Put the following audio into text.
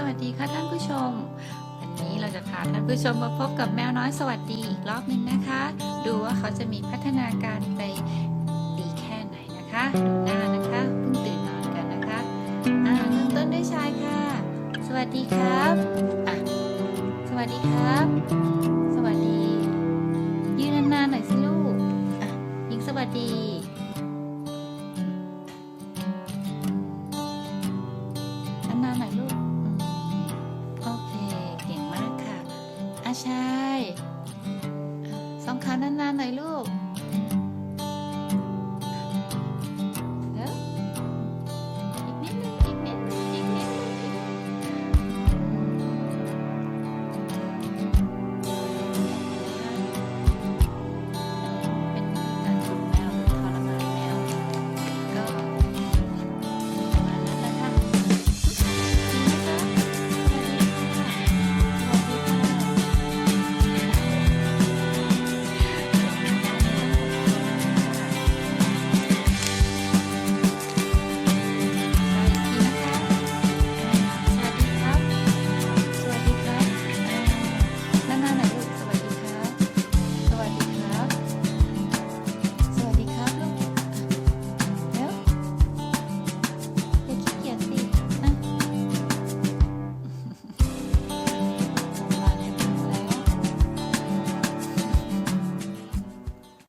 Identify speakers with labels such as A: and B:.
A: สวัสดีค่ะท่านผู้ชม วันนี้เราจะพาท่านผู้ชมมาพบกับแมวน้อยสวัสดีอีกรอบหนึ่งนะคะ ดูว่าเขาจะมีพัฒนาการไปดีแค่ไหนนะคะดูหน้านะคะเพิ่งตื่นนอนกันนะคะอ่าเริ่มต้นด้วยชายค่ะ สวัสดีครับอะสวัสดีครับ สวัสดี ใช่สองขานานๆหน่อยลูก